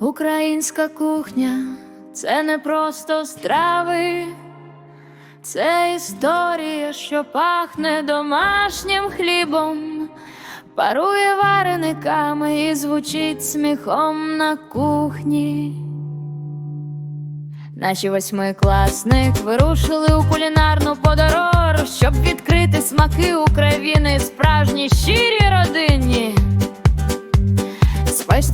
Українська кухня це не просто страви, це історія, що пахне домашнім хлібом, парує варениками і звучить сміхом на кухні. Наші восьмикласник вирушили у кулінарну подорож, щоб відкрити смаки України справжні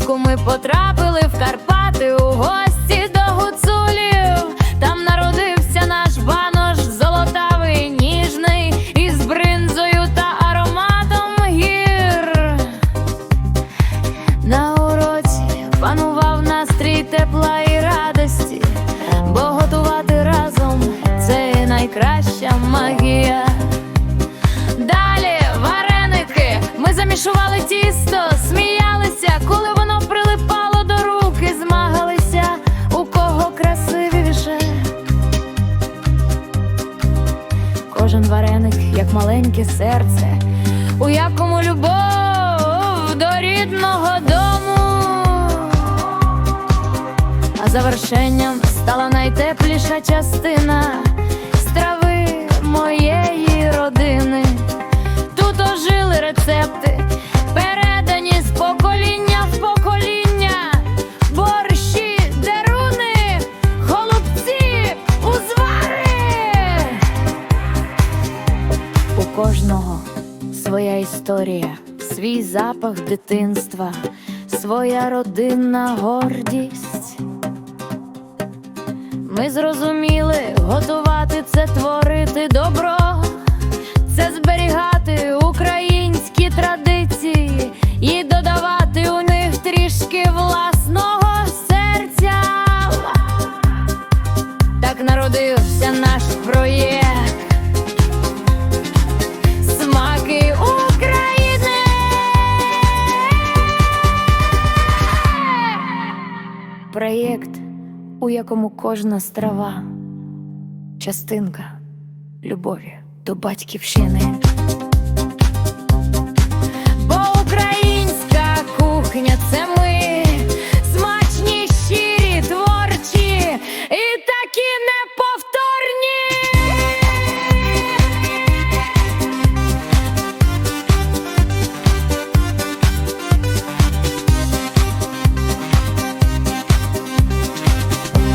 Пестку ми потрапили в Карпати у гості до гуцулів. Там народився наш банош золотавий, ніжний, із бринзою та ароматом гір. На уроці панував настрій тепла і радості, бо готувати разом це найкраща магія. Далі вареники, ми замішували тісто, вареник, як маленьке серце, у якому любов до рідного дому. А завершенням стала найтепліша частина кожного своя історія, свій запах дитинства, своя родинна гордість. Ми зрозуміли, готувати Проєкт, у якому кожна страва частинка любові до батьківщини.